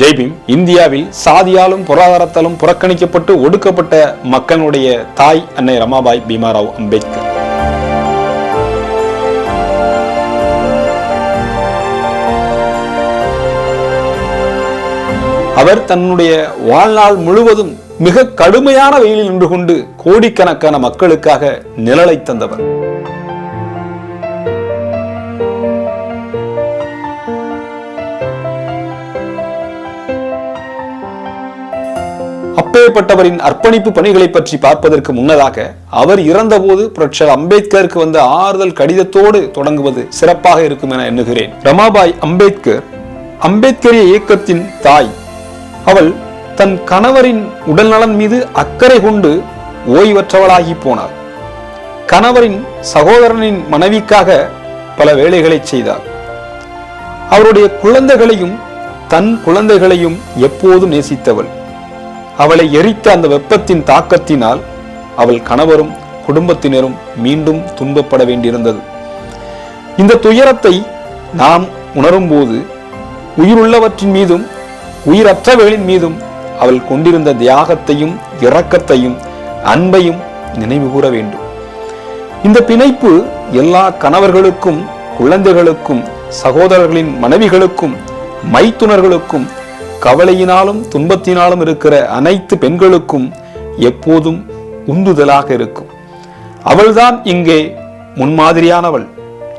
ஜெய்பீம் இந்தியாவில் சாதியாலும் பொருளாதாரத்தாலும் புறக்கணிக்கப்பட்டு ஒடுக்கப்பட்ட மக்களுடைய தாய் அன்னை ரமாபாய் பீமாராவ் அம்பேத்கர். அவர் தன்னுடைய வாழ்நாள் முழுவதும் மிக கடுமையான வெயிலில் நின்று கொண்டு கோடிக்கணக்கான மக்களுக்காக நிழலை தந்தவர். அப்பேற்பட்டவரின் அர்ப்பணிப்பு பணிகளை பற்றி பார்ப்பதற்கு முன்னதாக அவர் இறந்தபோது புரட்சர் அம்பேத்கருக்கு வந்த ஆறுதல் கடிதத்தோடு தொடங்குவது சிறப்பாக இருக்கும் என எண்ணுகிறேன். ரமாபாய் அம்பேத்கர் அம்பேத்கரிய இயக்கத்தின் தாய். அவள் தன் கணவரின் உடல்நலன் மீது அக்கறை கொண்டு ஓய்வற்றவளாகி போனார் கணவரின் சகோதரனின் மனைவிக்காக பல வேலைகளை செய்தார் அவருடைய குழந்தைகளையும் தன் குழந்தைகளையும் எப்போதும் நேசித்தவள். அவளை எரித்த அந்த வெப்பத்தின் தாக்கத்தினால் அவள் கணவரும் குடும்பத்தினரும் மீண்டும் துன்பப்பட வேண்டியிருந்தது. இந்த துயரத்தை நாம் உணரும்போது உயிருள்ளவற்றின் மீதும் உயிரற்றவர்களின் மீதும் அவள் கொண்டிருந்த தியாகத்தையும் இரக்கத்தையும் அன்பையும் நினைவு கூற வேண்டும். இந்த பிணைப்பு எல்லா கணவர்களுக்கும் குழந்தைகளுக்கும் சகோதரர்களின் மனைவிகளுக்கும் மைத்துனர்களுக்கும் கவலையினாலும் துன்பத்தினாலும் இருக்கிற அனைத்து பெண்களுக்கும் எப்போதும் உந்துதலாக இருக்கும். அவள்தான் இங்கே முன்மாதிரியானவள்.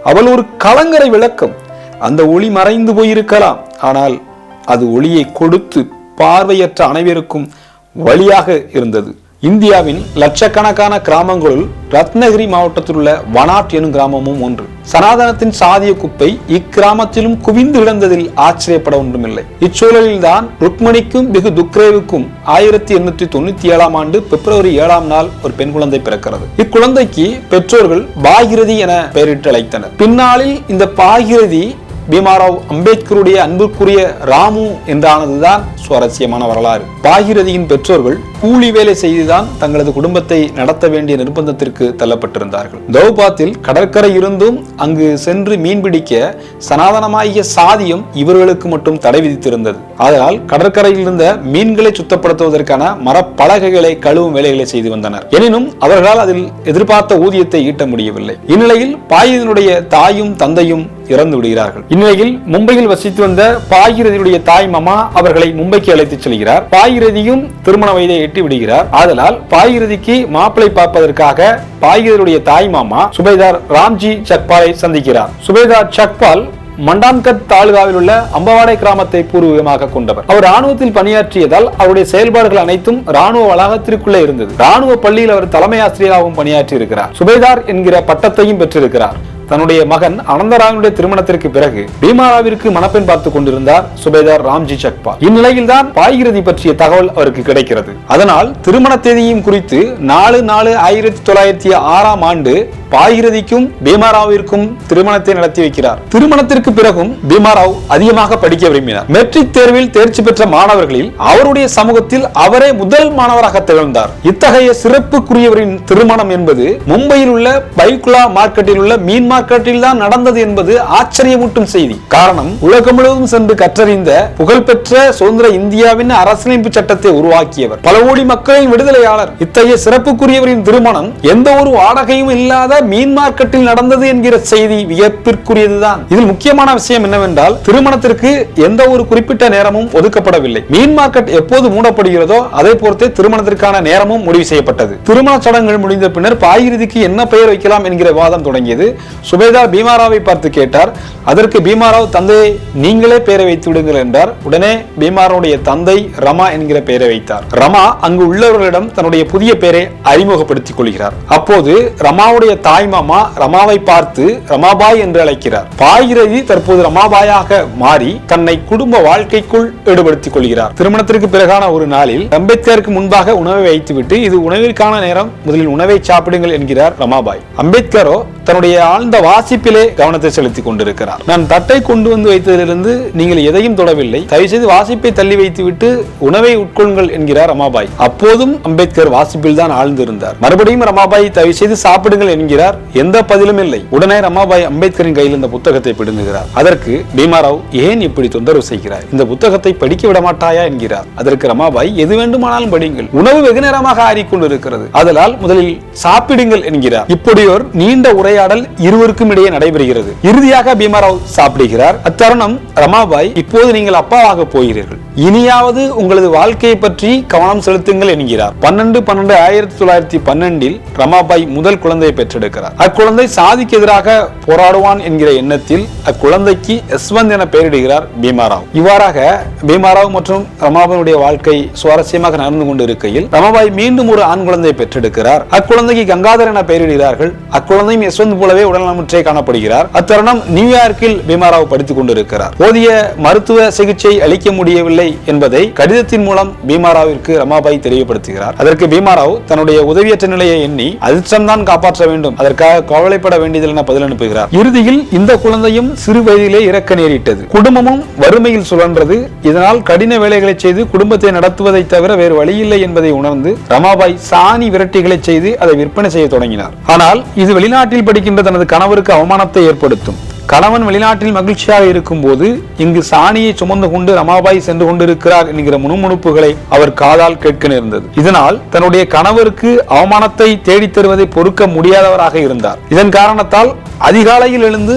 அவள் ஒரு கலங்கரை விளக்கம். அந்த ஒளி மறைந்து போயிருக்கலாம். ஆனால் அது ஒளியை கொடுத்து பார்வையற்ற அனைவருக்கும் வழியாக இருந்தது. இந்தியாவின் லட்சக்கணக்கான கிராமங்களுள் ரத்னகிரி மாவட்டத்தில் உள்ள வனாட் எனும் கிராமமும் ஒன்று. சனாதனத்தின் சாதிய குப்பை இக்கிராமத்திலும் குவிந்து கிடந்ததில் ஆச்சரியப்பட ஒன்றுமில்லை. இச்சூழலில்தான் ருக்மணிக்கும் பிகு துக்ரேவுக்கும் ஆயிரத்தி எண்ணூற்றி தொண்ணூத்தி ஏழாம் ஆண்டு பிப்ரவரி ஏழாம் நாள் ஒரு பெண் குழந்தை பிறக்கிறது. இக்குழந்தைக்கு பெற்றோர்கள் பாகிரதி என பெயரிட்டு அழைத்தனர். பின்னாளில் இந்த பாகிரதி பீமாராவ் அம்பேத்கருடைய அன்புக்குரிய ராமு என்றானதுதான் சுவாரஸ்யமான வரலாறு. பாகிரதியின் பெற்றோர்கள் கூலி வேலை செய்துதான் தங்களது குடும்பத்தை நடத்த வேண்டிய நிர்பந்தத்திற்கு தள்ளப்பட்டிருந்தார்கள். தௌபாத்தில் கடற்கரை இருந்தும் அங்கு சென்று மீன்பிடிக்க சனாதனமாகிய சாதியம் இவர்களுக்கு மட்டும் தடை விதித்திருந்தது. அதனால் கடற்கரையில் இருந்த மீன்களை சுத்தப்படுத்துவதற்கான மரப்பலகைகளை கழுவும் வேலைகளை செய்து வந்தனர். எனினும் அவர்களால் அதில் எதிர்பார்த்த ஊதியத்தை ஈட்ட முடியவில்லை. இந்நிலையில் பாயினுடைய தாயும் தந்தையும் இறந்து விடுகிறார்கள். இந்நிலையில் மும்பையில் வசித்து வந்த பாகிரதியுடைய தாய் மாமா அவர்களை மும்பைக்கு அழைத்துச் செல்கிறார். பாகிரதியும் திருமண வயதை எட்டி விடுகிறார். ஆதலால் பாகிரதிக்கு மாப்பிளை பார்ப்பதற்காக பாகிரதியுடைய தாய் மாமா சுபேதார் ராம்ஜி சக்பாலை சந்திக்கிறார். சுபேதார் சக்பால் மண்டான்கட் தாலுகாவில் உள்ள அம்பவாடை கிராமத்தை பூர்வீகமாக கொண்டவர். அவர் ராணுவத்தில் பணியாற்றியதால் அவருடைய செயல்பாடுகள் அனைத்தும் ராணுவ வளாகத்திற்குள்ளே இருந்தது. ராணுவ பள்ளியில் அவர் தலைமை ஆசிரியராகவும் பணியாற்றி இருக்கிறார் சுபேதார் என்கிற பட்டத்தையும் பெற்றிருக்கிறார். தன்னுடைய மகன் அனந்தராயனுடைய திருமணத்திற்கு பிறகு பீமாராவிற்கு மணப்பெண் பார்த்துக் கொண்டிருந்தார் சுபேதார் ராம்ஜி சக்பா. இந்நிலையில்தான் பாய்கிரதி பற்றிய தகவல் அவருக்கு கிடைக்கிறது. அதனால் திருமண தேதியும் குறித்து நாலு நாலு ஆயிரத்தி தொள்ளாயிரத்தி ஆறாம் ஆண்டு பாகிரதிக்கும் பீமாராவிற்கும் திருமணத்தை நடத்தி வைக்கிறார். திருமணத்திற்கு பிறகும் பீமாராவ் அதிகமாக படிக்க விரும்பினார். மெட்ரிக் தேர்வில் தேர்ச்சி பெற்ற மாணவர்களில் அவருடைய சமூகத்தில் அவரே முதல் மாணவராக திகழ்ந்தார். இத்தகைய சிறப்புக்குரியவரின் திருமணம் என்பது மும்பையில் உள்ள பைகுலா மார்க்கெட்டில் உள்ள மீன்மா மார்க்கெட்டில் தான் நடந்தது என்பது ஆச்சரியமூட்டும் செய்தி. காரணம் உலகம் முழுவதும் சென்று கற்றறிந்த புகழ்பெற்ற சுதந்திர இந்தியாவின் அரசியலமைப்பு சட்டத்தை உருவாக்கியவர். பல கோடி மக்களின் விடுதலையாளர். இத்தகைய சிறப்புக்குரியவரின் திருமணம் எந்த ஒரு வாடகையும் இல்லாத மீன் மார்க்கெட்டில் நடந்தது என்கிற செய்தி வியப்பிற்குரியதுதான். இதில் முக்கியமான விஷயம் என்னவென்றால் திருமணத்திற்கு எந்த ஒரு குறிப்பிட்ட நேரமும் ஒதுக்கப்படவில்லை. மீன் மார்க்கெட் எப்போது மூடப்படுகிறதோ அதை பொறுத்தே திருமணத்திற்கான நேரமும் முடிவு செய்யப்பட்டது. திருமண சடங்குகள் முடிந்த பின்னர் பாயிறுதிக்கு என்ன பெயர் வைக்கலாம் என்கிற வாதம் தொடங்கியது. சுபேதார் பீமாராவை பார்த்து கேட்டார். அதற்கு பீமாராவ் தந்தையை நீங்களே பெயரை வைத்து விடுங்கள் என்றார். உடனே பீமாராவுடைய தந்தை ரமா என்கிற பெயரை வைத்தார். ரமா அங்கு உள்ளவர்களிடம் தன்னுடைய புதிய பெயரை அறிமுகப்படுத்திக் கொள்கிறார். அப்போது ரமாவுடைய தாய் மாமா ரமாவை பார்த்து ரமாபாய் என்று அழைக்கிறார். பாயிரதி தற்போது ரமாபாயாக மாறி தன்னை குடும்ப வாழ்க்கைக்குள் ஈடுபடுத்திக் கொள்கிறார். திருமணத்திற்கு பிறகான ஒரு நாளில் அம்பேத்கருக்கு முன்பாக உணவை வைத்துவிட்டு இது உணவிற்கான நேரம் முதலில் உணவை சாப்பிடுங்கள் என்கிறார் ரமாபாய். அம்பேத்கரோ தன்னுடைய ஆழ்ந்த வாசிப்பிலே கவனத்தை செலுத்தி கொண்டிருக்கிறார். நான் தட்டை கொண்டு வந்து வைத்ததிலிருந்து நீங்கள் எதையும் தொடவில்லை. தயவு செய்து வாசிப்பை தள்ளி வைத்துவிட்டு உணவை உட்கொள்ளுங்கள் என்கிறார் ரமாபாய் அப்போதும் அம்பேத்கர் வாசிப்பில் தான் ஆழ்ந்திருந்தார். மறுபடியும் ரமாபாய் தயவு செய்து சாப்பிடுங்கள் என்கிறார். எந்த பதிலும் இல்லை. உடனே ரமாபாய் அம்பேத்கரின் கையில் இந்த புத்தகத்தை பிடுங்குகிறார். அதற்கு பீமாராவ் ஏன் இப்படி தொந்தரவு செய்கிறார் இந்த புத்தகத்தை படிக்க விட மாட்டாயா என்கிறார். அதற்கு ரமாபாய் எது வேண்டுமானாலும் படியுங்கள். உணவு வெகு நேரமாக ஆறிக்கொண்டிருக்கிறது. அதனால் முதலில் சாப்பிடுங்கள் என்கிறார். இப்படியோர் நீண்ட உரை உரையாடல் இருவருக்கும் இடையே நடைபெறுகிறது. இறுதியாக பீமாராவ் சாப்பிடுகிறார். அத்தருணம் ரமாபாய் இப்போது நீங்கள் அப்பாவாக போகிறீர்கள். இனியாவது உங்களது வாழ்க்கையை பற்றி கவனம் செலுத்துங்கள் என்கிறார். பன்னெண்டு பன்னெண்டு ஆயிரத்தி தொள்ளாயிரத்தி பன்னெண்டில் ரமாபாய் முதல் குழந்தையை பெற்றெடுக்கிறார். அக்குழந்தை சாதிக்கு எதிராக போராடுவான் என்கிற எண்ணத்தில் அக்குழந்தைக்கு யஸ்வந்த் என பெயரிடுகிறார் பீமாராவ். இவ்வாறாக பீமாராவ் மற்றும் ரமாபாயுடைய வாழ்க்கை சுவாரஸ்யமாக நடந்து கொண்டு இருக்கையில் ரமாபாய் மீண்டும் ஒரு ஆண் குழந்தையை பெற்றெடுக்கிறார். அக்குழந்தைக்கு கங்காதர் என பெயரிடுகிறார்கள். அக்குழந்தையும் யஸ்வந்த் போலவே உடல்நலமுற்றே காணப்படுகிறார். அத்தருணம் நியூயார்க்கில் பீமாராவ் படித்துக் கொண்டிருக்கிறார். போதிய மருத்துவ சிகிச்சை அளிக்க முடியவில்லை என்பதை கடிதத்தின் மூலம் பீமாராவிற்கு ரமாபாய் தெரியப்படுத்துகிறார். அதற்கு பீமாராவ் தன்னுடைய உதவியற்ற நிலையை எண்ணி அதிர்ஷ்டம்தான் காப்பாற்ற வேண்டும் அதற்காக கவலைப்பட வேண்டியதில் என பதில் அனுப்புகிறார்? இறுதியில் இந்த குழந்தையும் சிறு வயதிலே இறக்க நேரிட்டது. குடும்பமும் வறுமையில் சுழன்றது. இதனால் கடின வேலைகளை செய்து குடும்பத்தை நடத்துவதை தவிர வேறு வழியில்லை என்பதை உணர்ந்து ரமாபாய் சாணி விரட்டிகளை செய்து அதை விற்பனை செய்ய தொடங்கினார். ஆனால் இது வெளிநாட்டில் படிக்கின்ற தனது கணவருக்கு அவமானத்தை ஏற்படுத்தும். கணவன் வெளிநாட்டில் மகிழ்ச்சியாக இருக்கும் போது இங்கு சாணியை சுமந்து கொண்டு ரமாபாய் சென்று கொண்டிருக்கிறார் என்கிற முணுமுணுப்புகளை அவர் காதால் கேட்க நேர்ந்தது. இதனால் தன்னுடைய கணவருக்கு அவமானத்தை தேடித் தருவதை பொறுக்க முடியாதவராக இருந்தார். இதன் காரணத்தால் அதிகாலையில் எழுந்து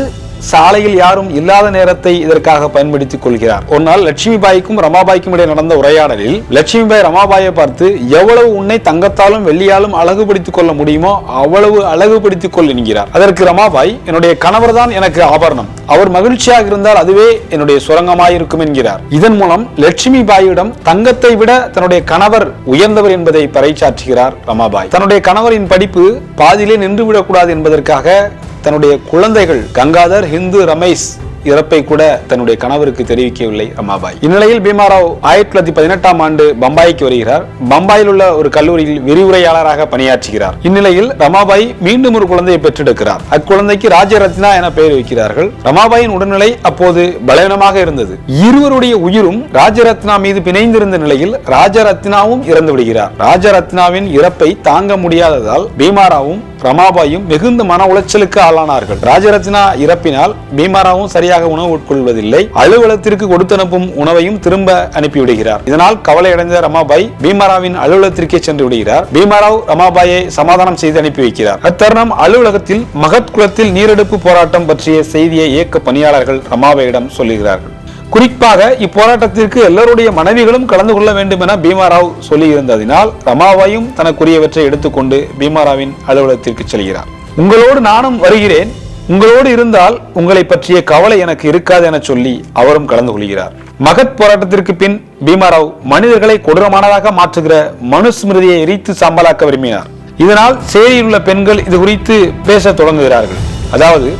சாலையில் யாரும் இல்லாத நேரத்தை இதற்காக பயன்படுத்திக் கொள்கிறார். ஒரு நாள் லட்சுமிபாய்க்கும் ரமாபாய்க்கும் இடையே நடந்த உரையாடலில் லட்சுமிபாய் ரமாபாயை பார்த்து எவ்வளவு உன்னை தங்கத்தாலும் வெள்ளியாலும் அழகுபடுத்திக் கொள்ள முடியுமோ அவ்வளவு அழகுபடுத்திக் கொள் என்கிறார். அதற்கு ரமாபாய் என்னுடைய கணவர் தான் எனக்கு ஆபரணம். அவர் மகிழ்ச்சியாக இருந்தால் அதுவே என்னுடைய சுரங்கமாயிருக்கும் என்கிறார். இதன் மூலம் லட்சுமி பாயிடம் தங்கத்தை விட தன்னுடைய கணவர் உயர்ந்தவர் என்பதை பறைச்சாற்றுகிறார் ரமாபாய். தன்னுடைய கணவரின் படிப்பு பாதியிலே நின்றுவிடக்கூடாது என்பதற்காக தன்னுடைய குழந்தைகள் கங்காதர் ஹிந்து ரமேஷ் இறப்பை கூட தன்னுடைய கணவருக்கு தெரிவிக்கவில்லை ரமாபாய் இந்நிலையில் பீமாராவ் ஆயிரத்தி தொள்ளாயிரத்தி பதினெட்டாம் ஆண்டு பம்பாய்க்கு வருகிறார். பம்பாயில் உள்ள ஒரு கல்லூரியில் விரிவுரையாளராக பணியாற்றுகிறார். இந்நிலையில் ரமாபாய் மீண்டும் ஒரு குழந்தையை பெற்றெடுக்கிறார். அக்குழந்தைக்கு ராஜரத்னா என பெயர் வைக்கிறார்கள். ரமாபாயின் உடல்நிலை அப்போது பலவீனமாக இருந்தது. இருவருடைய உயிரும் ராஜரத்னா மீது பிணைந்திருந்த நிலையில் ராஜரத்னாவும் இறந்து விடுகிறார். ராஜரத்னாவின் இறப்பை தாங்க முடியாததால் பீமாராவும் ரமாபாயும் மிகுந்த மன உளைச்சலுக்கு ஆளானார்கள். ராஜரத்னா இறப்பினால் பீமாராவும் சரி சரியாக உணவு உட்கொள்வதில்லை. அலுவலகத்திற்கு கொடுத்து அனுப்பும் உணவையும் திரும்ப அனுப்பிவிடுகிறார். இதனால் கவலையடைந்த ரமாபாய் பீமாராவின் அலுவலகத்திற்கே சென்று விடுகிறார். பீமாராவ் ரமாபாயை சமாதானம் செய்து அனுப்பி வைக்கிறார். அத்தருணம் அலுவலகத்தில் மகத் குளத்தில் நீரெடுப்பு போராட்டம் பற்றிய செய்தியை இயக்க பணியாளர்கள் ரமாபாயிடம் சொல்லுகிறார்கள். குறிப்பாக இப்போராட்டத்திற்கு எல்லோருடைய மனைவிகளும் கலந்து கொள்ள வேண்டும் என பீமாராவ் சொல்லியிருந்ததினால் ரமாபாயும் தனக்குரியவற்றை எடுத்துக்கொண்டு பீமாராவின் அலுவலகத்திற்கு செல்கிறார். உங்களோடு நானும் வருகிறேன். உங்களோடு இருந்தால் உங்களை பற்றிய கவலை எனக்கு இருக்காது என சொல்லி அவரும் கலந்து கொள்கிறார். மகத் போராட்டத்திற்கு பின் பீமாராவ் மனிதர்களை கொடூரமானதாக மாற்றுகிற மனுஸ்மிருதியை எரித்து சம்பளாக்க விரும்பினார். இதனால் சேரியில் உள்ள பெண்கள் இது குறித்து பேசத் தொடங்குகிறார்கள். அதாவது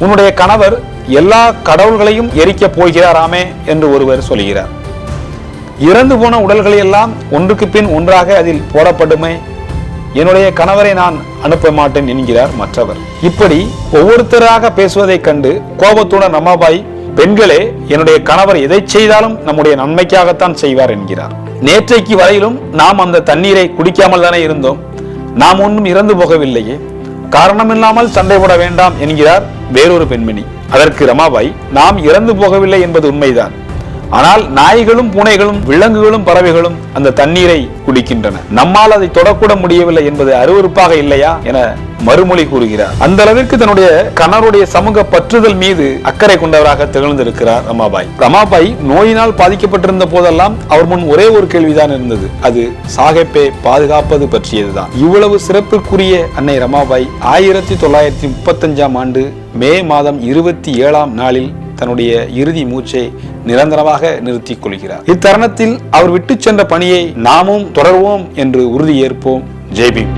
உன்னுடைய கணவர் எல்லா கடவுள்களையும் எரிக்கப் போகிறாராமே என்று ஒருவர் சொல்கிறார். இறந்து போன உடல்களை எல்லாம் ஒன்றுக்கு பின் ஒன்றாக அதில் போடப்படுமே என்னுடைய கணவரை நான் அனுப்ப மாட்டேன் என்கிறார் மற்றவர். இப்படி ஒவ்வொருத்தராக பேசுவதைக் கண்டு கோபத்துடன் ரமாபாய் பெண்களே என்னுடைய கணவர் எதை செய்தாலும் நம்முடைய நன்மைக்காகத்தான் செய்வார் என்கிறார். நேற்றைக்கு வரையிலும் நாம் அந்த தண்ணீரை குடிக்காமல் தானே இருந்தோம். நாம் ஒன்றும் இறந்து போகவில்லையே. காரணமில்லாமல் சண்டை போட வேண்டாம் என்கிறார் வேறொரு பெண்மணி. அதற்கு ரமாபாய் நாம் இறந்து போகவில்லை என்பது உண்மைதான். ஆனால் நாய்களும் பூனைகளும் விலங்குகளும் பறவைகளும் அந்த தண்ணீரை குடிக்கின்றன. நம்மால் அதை தொடக்கூட முடியவில்லை என்பது அருவருப்பாக இல்லையா என மறுமொழி கூறுகிறார். அந்த அளவிற்கு தன்னுடைய கணவருடைய சமூக பற்றுதல் மீது அக்கறை கொண்டவராக திகழ்ந்திருக்கிறார் ரமாபாய். ரமாபாய் நோயினால் பாதிக்கப்பட்டிருந்த போதெல்லாம் அவர் முன் ஒரே ஒரு கேள்விதான் இருந்தது. அது சாகப்பை பாதுகாப்பது பற்றியதுதான். இவ்வளவு சிறப்பிற்குரிய அன்னை ரமாபாய் ஆயிரத்தி தொள்ளாயிரத்தி முப்பத்தஞ்சாம் ஆண்டு மே மாதம் இருபத்தி ஏழாம் நாளில் தன்னுடைய இறுதி மூச்சை நிரந்தரமாக நிறுத்திக் கொள்கிறார். இத்தருணத்தில் அவர் விட்டு சென்ற பணியை நாமும் தொடர்வோம் என்று உறுதியேற்போம். ஜெய்பீம்